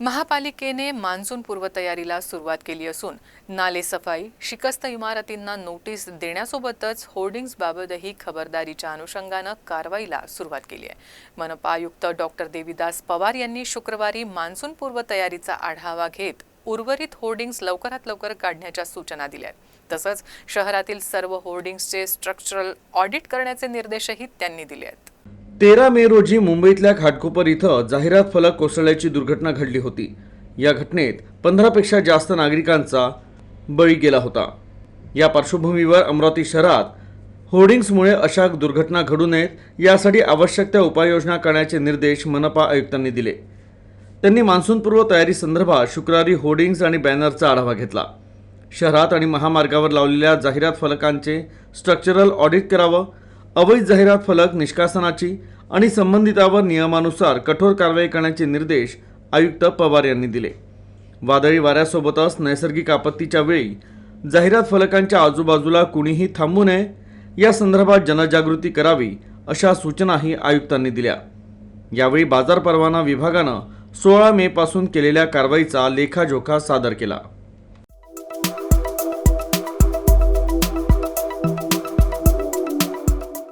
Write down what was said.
महापालिकेने मान्सून पूर्वतयारीला सुरुवात केली असून नाले सफाई शिकस्त इमारतींना नोटीस देण्यासोबतच होर्डिंग्सबाबतही खबरदारीच्या अनुषंगानं कारवाईला सुरुवात केली आहे. मनपा आयुक्त डॉक्टर देवीदास पवार यांनी शुक्रवारी मान्सून पूर्वतयारीचा आढावा घेत उर्वरित होर्डिंग्स लवकरात लवकर काढण्याच्या सूचना दिल्या आहेत. तसंच शहरातील सर्व होर्डिंग्सचे स्ट्रक्चरल ऑडिट करण्याचे निर्देशही त्यांनी दिले आहेत. तेरा मे रोजी मुंबईतल्या घाटकोपर इथं जाहिरात फलक कोसळल्याची दुर्घटना घडली होती. या घटनेत पंधरापेक्षा जास्त नागरिकांचा बळी गेला होता. या पार्श्वभूमीवर अमरावती शहरात होर्डिंग्समुळे अशा दुर्घटना घडू नयेत यासाठी आवश्यक त्या उपाययोजना करण्याचे निर्देश मनपा आयुक्तांनी दिले. त्यांनी मान्सूनपूर्व तयारी संदर्भात शुक्रवारी होर्डिंग्स आणि बॅनरचा आढावा घेतला. शहरात आणि महामार्गावर लावलेल्या जाहिरात फलकांचे स्ट्रक्चरल ऑडिट करावं अवैध जाहिरात फलक निष्कासनाची आणि संबंधितावर नियमानुसार कठोर कारवाई करण्याचे निर्देश आयुक्त पवार यांनी दिले. वादळी वाऱ्यासोबतच नैसर्गिक आपत्तीच्या वेळी जाहिरात फलकांच्या आजूबाजूला कुणीही थांबू नये या संदर्भात जनजागृती करावी अशा सूचनाही आयुक्तांनी दिल्या. यावेळी बाजार परवाना विभागानं सोळा मे पासून केलेल्या कारवाईचा लेखाजोखा सादर केला.